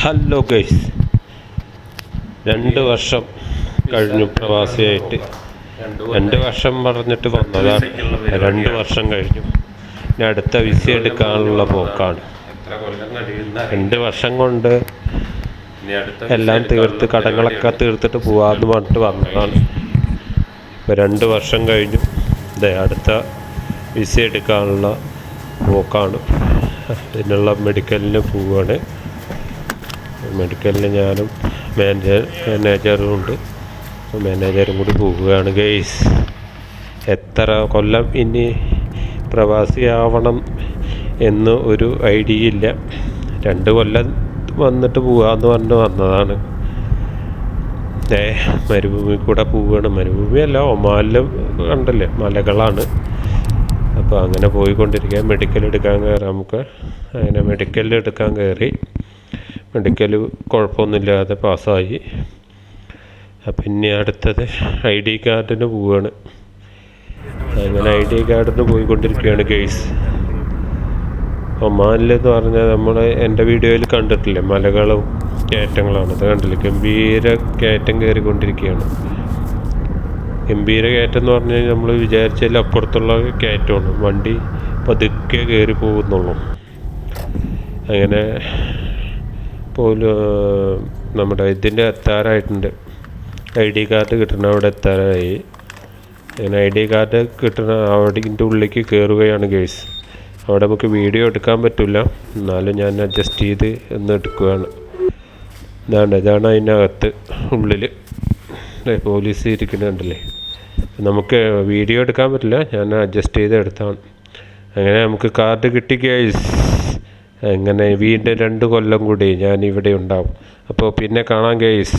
Hello guys രണ്ട് വർഷം കഴിഞ്ഞു പ്രവാസിയായിട്ട്. രണ്ട് വർഷം പറഞ്ഞിട്ട് വന്നതാണ്. രണ്ട് വർഷം കഴിഞ്ഞു. ഇനി അടുത്ത വിസ എടുക്കാനുള്ള പോക്കാണ്. രണ്ട് വർഷം കൊണ്ട് എല്ലാം തീർത്ത് കടങ്ങളൊക്കെ തീർത്തിട്ട് പോവാന്ന് പറഞ്ഞിട്ട് വന്നതാണ്. ഇപ്പം രണ്ട് വർഷം കഴിഞ്ഞു. അതെ അടുത്ത വിസ എടുക്കാനുള്ള പോക്കാണ്. അതിനുള്ള മെഡിക്കലിന് പോവുകയാണ് മെഡിക്കലിന് ഞാനും മാനേജർ മാനേജറും ഉണ്ട്. മാനേജറും കൂടി പോവുകയാണ് ഗെയ്സ് എത്ര കൊല്ലം ഇനി പ്രവാസിയാവണം എന്ന് ഒരു ഐഡിയ ഇല്ല. രണ്ട് കൊല്ലം വന്നിട്ട് പോവാന്ന് പറഞ്ഞ് വന്നതാണ്. ഏ മരുഭൂമി കൂടെ പോവുകയാണ് മരുഭൂമിയല്ല ഒമാനിൽ കണ്ടല്ലേ? മലകളാണ്. അപ്പോൾ അങ്ങനെ പോയിക്കൊണ്ടിരിക്കുക മെഡിക്കൽ എടുക്കാൻ കയറാം നമുക്ക് അങ്ങനെ മെഡിക്കലിൽ എടുക്കാൻ കയറി മെഡിക്കൽ കുഴപ്പമൊന്നുമില്ലാതെ പാസ്സായി. പിന്നെ അടുത്തത് ഐ ഡി കാർഡിന് പോവുകയാണ് അങ്ങനെ ഐ ഡി കാർഡിന് പോയിക്കൊണ്ടിരിക്കുകയാണ് ഗെയ്സ് ഒമാനിലെന്ന് പറഞ്ഞാൽ നമ്മൾ എന്റെ വീഡിയോയിൽ കണ്ടിട്ടില്ലേ? മലകളും കയറ്റങ്ങളാണ്. അത് കണ്ടില്ലേ? ഗംഭീര കയറ്റം കയറിക്കൊണ്ടിരിക്കുകയാണ്. ഗംഭീര കയറ്റം എന്ന് പറഞ്ഞു കഴിഞ്ഞാൽ നമ്മൾ വിചാരിച്ചതിൽ അപ്പുറത്തുള്ള കയറ്റമാണ്. വണ്ടി പതുക്കെ കയറി പോകുന്നുള്ളൂ. അങ്ങനെ പോലും നമ്മുടെ ഇതിന്റെ എത്താറായിട്ടുണ്ട്. ഐ ഡി കാർഡ് കിട്ടണ അവിടെ എത്താറായി. അങ്ങനെ ഐ ഡി കാർഡ് കിട്ടണ അവിടെ ഇതിന്റെ ഉള്ളിലേക്ക് കയറുകയാണ് കേസ് അവിടെ നമുക്ക് വീഡിയോ എടുക്കാൻ പറ്റില്ല. എന്നാലും ഞാൻ അഡ്ജസ്റ്റ് ചെയ്ത് ഒന്ന് എടുക്കുകയാണ്. ഇതാണ് ഇതാണ് അതിനകത്ത് ഉള്ളിൽ പോലീസ് ഇരിക്കുന്നുണ്ടല്ലേ. നമുക്ക് വീഡിയോ എടുക്കാൻ പറ്റില്ല. ഞാൻ അഡ്ജസ്റ്റ് ചെയ്ത് എടുത്താണ്. അങ്ങനെ നമുക്ക് കാർഡ് കിട്ടി ഗൈസ്. അങ്ങനെ വീണ്ടും രണ്ട് കൊല്ലം കൂടി ഞാൻ ഇവിടെ ഉണ്ടാവും. അപ്പോൾ പിന്നെ കാണാം ഗൈസ്